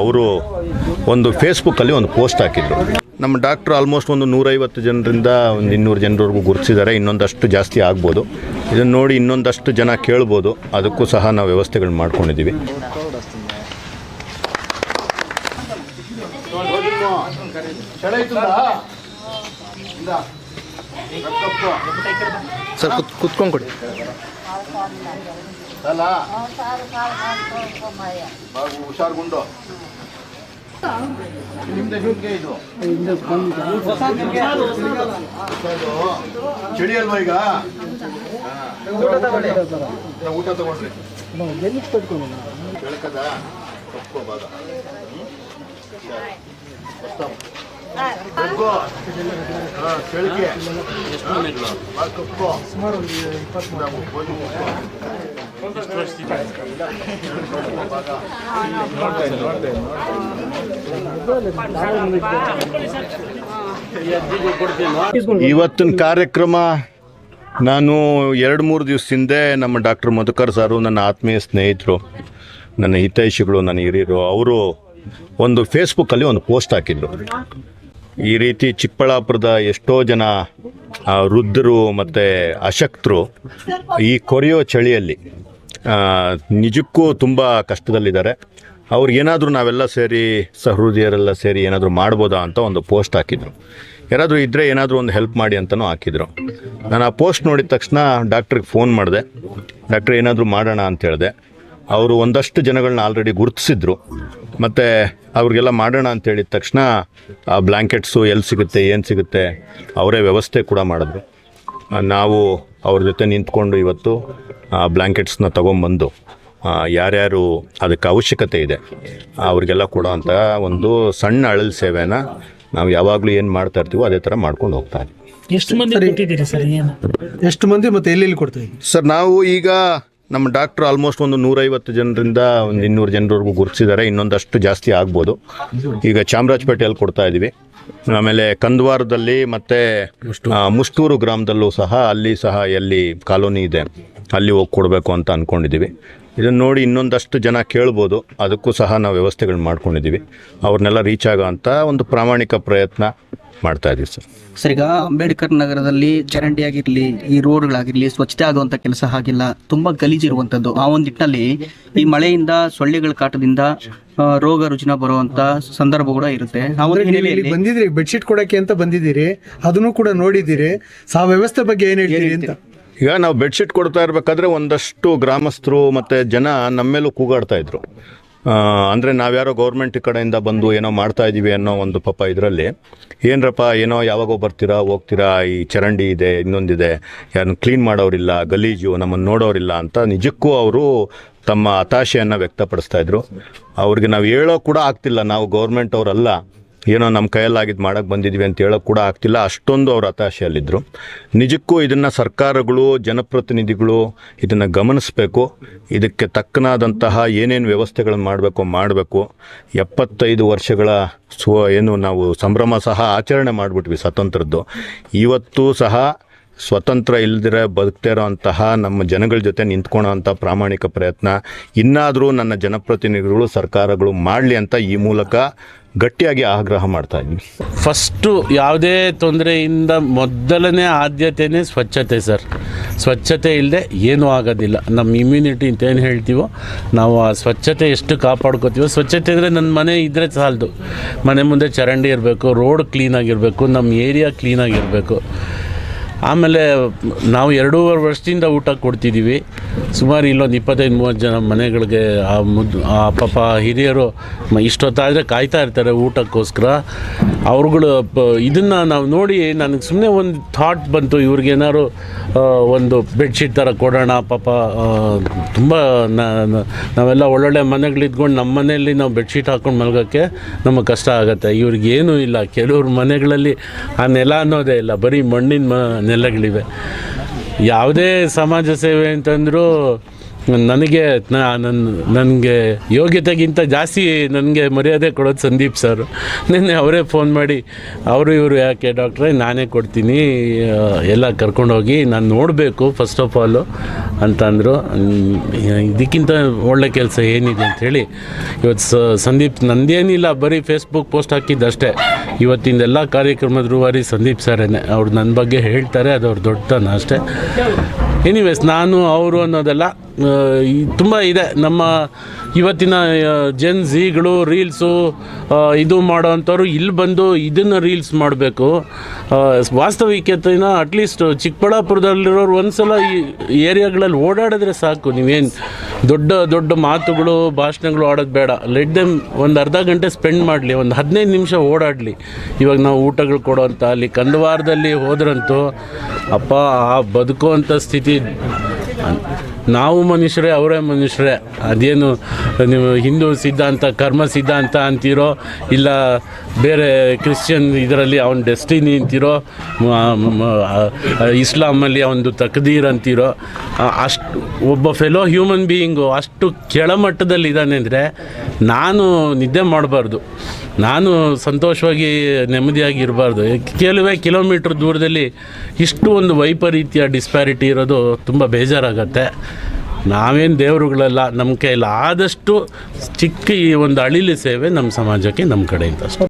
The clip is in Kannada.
ಅವರು ಒಂದು ಫೇಸ್ಬುಕ್ಕಲ್ಲಿ ಒಂದು ಪೋಸ್ಟ್ ಹಾಕಿದ್ರು. ನಮ್ಮ ಡಾಕ್ಟ್ರು ಆಲ್ಮೋಸ್ಟ್ ಒಂದು ನೂರೈವತ್ತು ಜನರಿಂದ ಒಂದು ಇನ್ನೂರು ಜನರವರೆಗೂ ಗುರುತಿಸಿದ್ದಾರೆ. ಇನ್ನೊಂದಷ್ಟು ಜಾಸ್ತಿ ಆಗ್ಬೋದು. ಇದನ್ನು ನೋಡಿ ಇನ್ನೊಂದಷ್ಟು ಜನ ಕೇಳ್ಬೋದು. ಅದಕ್ಕೂ ಸಹ ನಾವು ವ್ಯವಸ್ಥೆಗಳು ಮಾಡ್ಕೊಂಡಿದ್ದೀವಿ. ಸರ್ ಕುತ್ ಕುತ್ಕೊಂಡು ಕೊಡಿ ಹುಷಾರ್ಗುಂಡು ಚಳಿ ಅಲ್ವಾ ಈಗ? ಊಟ ತಗೊಂಡ್ರಿ ಬೆಳಕದ ಕಪ್ಪು ಕಪ್ಪು ಸುಮಾರು ಇವತ್ತಿನ ಕಾರ್ಯಕ್ರಮ ನಾನು ಎರಡು ಮೂರು ದಿವಸ ಹಿಂದೆ ನಮ್ಮ ಡಾಕ್ಟರ್ ಮಧುಕರ್ ಸಾರು ನನ್ನ ಆತ್ಮೀಯ ಸ್ನೇಹಿತರು ನನ್ನ ಹಿತೈಷಿಗಳು ನನ್ನ ಹಿರಿಯರು ಅವರು ಒಂದು ಫೇಸ್ಬುಕ್ಕಲ್ಲಿ ಒಂದು ಪೋಸ್ಟ್ ಹಾಕಿದ್ರು. ಈ ರೀತಿ ಚಿಕ್ಕಬಳ್ಳಾಪುರದ ಎಷ್ಟೋ ಜನ ವೃದ್ಧರು ಮತ್ತು ಅಶಕ್ತರು ಈ ಕೊರೆಯೋ ಚಳಿಯಲ್ಲಿ ನಿಜಕ್ಕೂ ತುಂಬ ಕಷ್ಟದಲ್ಲಿದ್ದಾರೆ. ಅವ್ರಿಗೇನಾದರೂ ನಾವೆಲ್ಲ ಸೇರಿ, ಸಹೃದಯರೆಲ್ಲ ಸೇರಿ ಏನಾದರೂ ಮಾಡ್ಬೋದಾ ಅಂತ ಒಂದು ಪೋಸ್ಟ್ ಹಾಕಿದರು. ಯಾರಾದರೂ ಇದ್ದರೆ ಏನಾದರೂ ಒಂದು ಹೆಲ್ಪ್ ಮಾಡಿ ಅಂತಲೂ ಹಾಕಿದರು. ನಾನು ಆ ಪೋಸ್ಟ್ ನೋಡಿದ ತಕ್ಷಣ ಡಾಕ್ಟ್ರಿಗೆ ಫೋನ್ ಮಾಡಿದೆ. ಡಾಕ್ಟ್ರ್ ಏನಾದರೂ ಮಾಡೋಣ ಅಂತ ಹೇಳಿದೆ. ಅವರು ಒಂದಷ್ಟು ಜನಗಳನ್ನ ಆಲ್ರೆಡಿ ಗುರುತಿಸಿದ್ರು. ಮತ್ತು ಅವ್ರಿಗೆಲ್ಲ ಮಾಡೋಣ ಅಂತ ಹೇಳಿದ ತಕ್ಷಣ ಆ ಬ್ಲ್ಯಾಂಕೆಟ್ಸು ಎಲ್ಲಿ ಸಿಗುತ್ತೆ ಏನು ಸಿಗುತ್ತೆ ಅವರೇ ವ್ಯವಸ್ಥೆ ಕೂಡ ಮಾಡಿದ್ರು. ನಾವು ಅವ್ರ ಜೊತೆ ನಿಂತ್ಕೊಂಡು ಇವತ್ತು ಆ ಬ್ಲ್ಯಾಂಕೆಟ್ಸ್ನ ತೊಗೊಂಬಂದು ಯಾರ್ಯಾರು ಅದಕ್ಕೆ ಅವಶ್ಯಕತೆ ಇದೆ ಅವ್ರಿಗೆಲ್ಲ ಕೊಡೋ ಅಂತ ಒಂದು ಸಣ್ಣ ಅಳಲ್ ಸೇವೆನ ನಾವು ಯಾವಾಗಲೂ ಏನು ಮಾಡ್ತಾ ಇರ್ತೀವೋ ಅದೇ ಥರ ಮಾಡ್ಕೊಂಡು ಹೋಗ್ತಾ ಇದ್ದೀವಿ. ಎಷ್ಟು ಮಂದಿ ಕೊಟ್ಟಿದ್ದೀರಿ ಸರ್ ಏನು? ಎಷ್ಟು ಮಂದಿ ಮತ್ತೆ ಎಲ್ಲೆಲ್ಲಿ ಕೊಡ್ತೀವಿ ಇದ್ದೀವಿ ಸರ್ ನಾವು ಈಗ ನಮ್ಮ ಡಾಕ್ಟ್ರು ಆಲ್ಮೋಸ್ಟ್ ಒಂದು ನೂರೈವತ್ತು ಜನರಿಂದ ಒಂದು ಇನ್ನೂರು ಜನರವರೆಗೂ ಗುರುತಿಸಿದ್ದಾರೆ. ಇನ್ನೊಂದಷ್ಟು ಜಾಸ್ತಿ ಆಗ್ಬೋದು. ಈಗ ಚಾಮರಾಜಪೇಟೆಯಲ್ಲಿ ಕೊಡ್ತಾ ಇದ್ದೀವಿ. ಆಮೇಲೆ ಕಂದವಾರದಲ್ಲಿ ಮತ್ತು ಮುಷ್ಟೂರು ಗ್ರಾಮದಲ್ಲೂ ಸಹ ಅಲ್ಲಿ ಸಹ ಎಲ್ಲಿ ಕಾಲೋನಿ ಇದೆ. ಅಲ್ಲಿ ಹೋಗಿ ಕೊಡಬೇಕು ಅಂತ ಅಂದ್ಕೊಂಡಿದ್ದೀವಿ ಇದನ್ನು ನೋಡಿ ಇನ್ನೊಂದಷ್ಟು ಜನ ಕೇಳ್ಬೋದು. ಅದಕ್ಕೂ ಸಹ ನಾವು ವ್ಯವಸ್ಥೆಗಳು ಮಾಡ್ಕೊಂಡಿದ್ದೀವಿ. ಅವ್ರನ್ನೆಲ್ಲ ರೀಚ್ ಆಗೋ ಅಂಥ ಒಂದು ಪ್ರಾಮಾಣಿಕ ಪ್ರಯತ್ನ. ಮಾಡ್ತಾ ಇದೀವಿ ಸರ್. ಸರ್ ಈಗ ಅಂಬೇಡ್ಕರ್ ನಗರದಲ್ಲಿ ಚರಂಡಿ ಆಗಿರಲಿ ಈ ರೋಡ್ಗಳಾಗಿರಲಿ ಸ್ವಚ್ಛತೆ ಆಗುವಂಥ ಕೆಲಸ ಆಗಿಲ್ಲ ತುಂಬಾ ಗಲೀಜಿರುವಂಥದ್ದು ಆ ಒಂದು ನಿಟ್ಟಿನಲ್ಲಿ ಈ ಮಳೆಯಿಂದ ಸೊಳ್ಳೆಗಳ ಕಾಟದಿಂದ ಆ, ರೋಗ ರುಜಿನ ಬರುವಂತ ಸಂದರ್ಭ ಕೂಡ ಇರುತ್ತೆ. ಆ ಒಂದು ನೀವು ಇಲ್ಲಿ ಹಿನ್ನೆಲೆಯಲ್ಲಿ ಬಂದಿದ್ದೀರಿ ಬೆಡ್ಶೀಟ್ ಕೊಡಕ್ಕೆ ಅಂತ ಬಂದಿದ್ದೀರಿ ಅದನ್ನು ಕೂಡ ನೋಡಿದ್ದೀರಿ. ಸಾ ಆ ವ್ಯವಸ್ಥೆ ಬಗ್ಗೆ ಏನು ಹೇಳ್ತೀರಿ ಅಂತ? ಈಗ ನಾವು ಬೆಡ್ಶೀಟ್ ಕೊಡ್ತಾ ಇರಬೇಕಾದ್ರೆ ಒಂದಷ್ಟು ಗ್ರಾಮಸ್ಥರು ಮತ್ತು ಜನ ನಮ್ಮ ಮೇಲೂ ಕೂಗಾಡ್ತಾ ಇದ್ರು. ಅಂದರೆ ನಾವ್ಯಾರೋ ಗೌರ್ಮೆಂಟ್ ಕಡೆಯಿಂದ ಬಂದು ಏನೋ ಮಾಡ್ತಾ ಇದ್ದೀವಿ ಅನ್ನೋ ಒಂದು ಪಾಪ ಇದರಲ್ಲಿ, ಏನ್ರಪ್ಪ, ಏನೋ ಯಾವಾಗೋ ಬರ್ತೀರಾ, ಹೋಗ್ತೀರಾ, ಈ ಚರಂಡಿ ಇದೆ, ಇನ್ನೊಂದಿದೆ ಯಾರು ಕ್ಲೀನ್ ಮಾಡೋರಿಲ್ಲ, ಗಲೀಜು, ನಮ್ಮನ್ನು ನೋಡೋರಿಲ್ಲ ಅಂತ ನಿಜಕ್ಕೂ ಅವರು ತಮ್ಮ ಹತಾಶೆಯನ್ನು ವ್ಯಕ್ತಪಡಿಸ್ತಾ ಇದ್ರು. ಅವ್ರಿಗೆ ನಾವು ಹೇಳೋ ಕೂಡ ಆಗ್ತಿಲ್ಲ, ನಾವು ಗೌರ್ಮೆಂಟ್ ಅವರಲ್ಲ. ಏನೋ ನಮ್ಮ ಕೈಯಲ್ಲಾಗಿದ್ದು ಮಾಡೋಕ್ಕೆ ಬಂದಿದ್ವಿ ಅಂತ ಹೇಳೋಕೆ ಕೂಡ ಆಗ್ತಿಲ್ಲ. ಅಷ್ಟೊಂದು ಅವ್ರ ಹತಾಶೆಯಲ್ಲಿದ್ದರು ನಿಜಕ್ಕೂ ಇದನ್ನು ಸರ್ಕಾರಗಳು, ಜನಪ್ರತಿನಿಧಿಗಳು ಇದನ್ನು ಗಮನಿಸಬೇಕು. ಇದಕ್ಕೆ ತಕ್ಕನಾದಂತಹ ಏನೇನು ವ್ಯವಸ್ಥೆಗಳನ್ನು ಮಾಡಬೇಕು ಮಾಡಬೇಕು. ಎಪ್ಪತ್ತೈದು ವರ್ಷಗಳ ಸ್ವ ಏನು ನಾವು ಸಂಭ್ರಮ ಸಹ ಆಚರಣೆ ಮಾಡಿಬಿಟ್ವಿ ಸ್ವಾತಂತ್ರ್ಯದ್ದು ಇವತ್ತು ಸಹ ಸ್ವತಂತ್ರ ಇಲ್ಲದಿರ ಬದುಕ್ತಾ ಇರೋಂತಹ ನಮ್ಮ ಜನಗಳ ಜೊತೆ ನಿಂತ್ಕೊಳ್ಳೋ ಅಂಥ ಪ್ರಾಮಾಣಿಕ ಪ್ರಯತ್ನ. ಇನ್ನಾದರೂ ನನ್ನ ಜನಪ್ರತಿನಿಧಿಗಳು, ಸರ್ಕಾರಗಳು ಮಾಡಲಿ ಅಂತ ಈ ಮೂಲಕ ಗಟ್ಟಿಯಾಗಿ ಆಗ್ರಹ ಮಾಡ್ತಾ ಇದ್ದೀನಿ ಫಸ್ಟು ಯಾವುದೇ ತೊಂದರೆಯಿಂದ ಮೊದಲನೇ ಆದ್ಯತೆಯೇ ಸ್ವಚ್ಛತೆ ಸರ್. ಸ್ವಚ್ಛತೆ ಇಲ್ಲದೆ ಏನೂ ಆಗೋದಿಲ್ಲ. ನಮ್ಮ ಇಮ್ಯುನಿಟಿ ಅಂತ ಏನು ಹೇಳ್ತೀವೋ, ನಾವು ಆ ಸ್ವಚ್ಛತೆ ಎಷ್ಟು ಕಾಪಾಡ್ಕೋತೀವೋ, ಸ್ವಚ್ಛತೆ ಅಂದರೆ ನನ್ನ ಮನೆ ಇದ್ದರೆ ಸಾಲದು. ಮನೆ ಮುಂದೆ ಚರಂಡಿ ಇರಬೇಕು ರೋಡ್ ಕ್ಲೀನಾಗಿರಬೇಕು ನಮ್ಮ ಏರಿಯಾ ಕ್ಲೀನಾಗಿರಬೇಕು ಆಮೇಲೆ ನಾವು ಎರಡೂವರೆ ವರ್ಷದಿಂದ ಊಟ ಕೊಡ್ತಿದ್ದೀವಿ ಸುಮಾರು ಇಲ್ಲೊಂದು ಇಪ್ಪತ್ತೈದು, ಮೂವತ್ತು ಜನ ಮನೆಗಳಿಗೆ ಆ ಮುದ್ದು, ಆ ಪಾಪ ಹಿರಿಯರು ಇಷ್ಟೊತ್ತಾದರೆ ಕಾಯ್ತಾ ಇರ್ತಾರೆ ಊಟಕ್ಕೋಸ್ಕರ. ಅವ್ರುಗಳು ಇದನ್ನು ನಾವು ನೋಡಿ ನನಗೆ ಸುಮ್ಮನೆ ಒಂದು ಥಾಟ್ ಬಂತು ಇವ್ರಿಗೇನಾದ್ರು ಒಂದು ಬೆಡ್ಶೀಟ್ ಥರ ಕೊಡೋಣ, ಪಾಪ ತುಂಬ ನಾವೆಲ್ಲ ಒಳ್ಳೊಳ್ಳೆ ಮನೆಗಳು ಇದ್ಕೊಂಡು ನಮ್ಮ ಮನೆಯಲ್ಲಿ ನಾವು ಬೆಡ್ಶೀಟ್ ಹಾಕ್ಕೊಂಡು ಮಲಗೋಕ್ಕೆ ನಮಗೆ ಕಷ್ಟ ಆಗುತ್ತೆ. ಇವ್ರಿಗೇನೂ ಇಲ್ಲ. ಕೆಲವ್ರ ಮನೆಗಳಲ್ಲಿ ಆ ನೆಲ ಅನ್ನೋದೇ ಇಲ್ಲ. ಬರೀ ಮಣ್ಣಿನ ಮ ನೆಲಗಳಿವೆ. ಯಾವುದೇ ಸಮಾಜ ಸೇವೆ ಅಂತಂದರೂ ನನಗೆ ನನ್ನ ನನಗೆ ಯೋಗ್ಯತೆಗಿಂತ ಜಾಸ್ತಿ ನನಗೆ ಮರ್ಯಾದೆ ಕೊಡೋದು ಸಂದೀಪ್ ಸರ್. ನಿನ್ನೆ ಅವರೇ ಫೋನ್ ಮಾಡಿ, ಅವರು ಇವರು ಯಾಕೆ ಡಾಕ್ಟ್ರೇ ನಾನೇ ಕೊಡ್ತೀನಿ, ಎಲ್ಲ ಕರ್ಕೊಂಡೋಗಿ ನಾನು ನೋಡಬೇಕು ಫಸ್ಟ್ ಆಫ್ ಆಲು ಅಂತಂದರು. ಇದಕ್ಕಿಂತ ಒಳ್ಳೆ ಕೆಲಸ ಏನಿದೆ ಅಂಥೇಳಿ ಇವತ್ತು ಸಂದೀಪ್ ನಂದೇನಿಲ್ಲ, ಬರೀ ಫೇಸ್ಬುಕ್ ಪೋಸ್ಟ್ ಹಾಕಿದ್ದಷ್ಟೇ. ಇವತ್ತಿನ ಎಲ್ಲ ಕಾರ್ಯಕ್ರಮದ ರೂವಾರಿ ಸಂದೀಪ್ ಸರೇನೆ ಅವ್ರು ನನ್ನ ಬಗ್ಗೆ ಹೇಳ್ತಾರೆ, ಅದು ಅವ್ರ ದೊಡ್ಡತನ ಅಷ್ಟೇ. ಎನಿವೇಸ್ ನಾನು, ಅವರು ಅನ್ನೋದೆಲ್ಲ ತುಂಬ ಇದೆ. ನಮ್ಮ ಇವತ್ತಿನ ಜೆನ್ ಝೀಗಳು ರೀಲ್ಸು ಇದು ಮಾಡೋ ಅಂಥವ್ರು ಇಲ್ಲಿ ಬಂದು ಇದನ್ನು ರೀಲ್ಸ್ ಮಾಡಬೇಕು. ವಾಸ್ತವಿಕತೆನ ಅಟ್ಲೀಸ್ಟ್ ಚಿಕ್ಕಬಳ್ಳಾಪುರದಲ್ಲಿರೋರು ಒಂದು ಸಲ ಈ ಏರಿಯಾಗಳಲ್ಲಿ ಓಡಾಡಿದ್ರೆ ಸಾಕು. ನೀವೇನು ದೊಡ್ಡ ದೊಡ್ಡ ಮಾತುಗಳು, ಭಾಷಣಗಳು ಆಡೋದು ಬೇಡ. ಲೆಟ್ ದೆಮ್ ಒಂದು ಅರ್ಧ ಗಂಟೆ ಸ್ಪೆಂಡ್ ಮಾಡಲಿ. ಒಂದು ಹದಿನೈದು ನಿಮಿಷ ಓಡಾಡಲಿ. ಇವಾಗ ನಾವು ಊಟಗಳು ಕೊಡೋವಂಥ ಅಲ್ಲಿ ಕಂದವಾರದಲ್ಲಿ ಹೋದ್ರಂತೂ, ಅಪ್ಪ ಆ ಬದುಕುವಂಥ ಸ್ಥಿತಿ ನಾವು ಮನುಷ್ಯರೇ, ಅವರೇ ಮನುಷ್ಯರೇ. ಅದೇನು ನೀವು ಹಿಂದೂ ಸಿದ್ಧಾಂತ, ಕರ್ಮ ಸಿದ್ಧಾಂತ ಅಂತೀರೋ, ಇಲ್ಲ ಬೇರೆ ಕ್ರಿಶ್ಚಿಯನ್ ಇದರಲ್ಲಿ ಅವನ ಡೆಸ್ಟಿನಿ ಅಂತೀರೋ ಇಸ್ಲಾಮಲ್ಲಿ ಅವನದು ತಕದೀರ್ ಅಂತೀರೋ ಅಷ್ಟು, ಒಬ್ಬ ಫೆಲೋ ಹ್ಯೂಮನ್ ಬೀಯಿಂಗು ಅಷ್ಟು ಕೆಳಮಟ್ಟದಲ್ಲಿ ಇದ್ದಾನೆ ಅಂದರೆ ನಾನು ನಿದ್ದೆ ಮಾಡಬಾರ್ದು. ನಾನು ಸಂತೋಷವಾಗಿ, ನೆಮ್ಮದಿಯಾಗಿ ಇರಬಾರ್ದು. ಕೆಲವೇ ಕಿಲೋಮೀಟ್ರ್ ದೂರದಲ್ಲಿ ಇಷ್ಟು ಒಂದು ವೈಪರೀತ್ಯ ಡಿಸ್ಪ್ಯಾರಿಟಿ ಇರೋದು ತುಂಬ ಬೇಜಾರಾಗತ್ತೆ. ನಾವೇನು ದೇವರುಗಳೆಲ್ಲ ನಮ್ಮ ಕೈಯಲ್ಲಿ ಆದಷ್ಟು ಚಿಕ್ಕ ಈ ಒಂದು ಅಳಿಲು ಸೇವೆ ನಮ್ಮ ಸಮಾಜಕ್ಕೆ ನಮ್ಮ ಕಡೆಯಿಂದ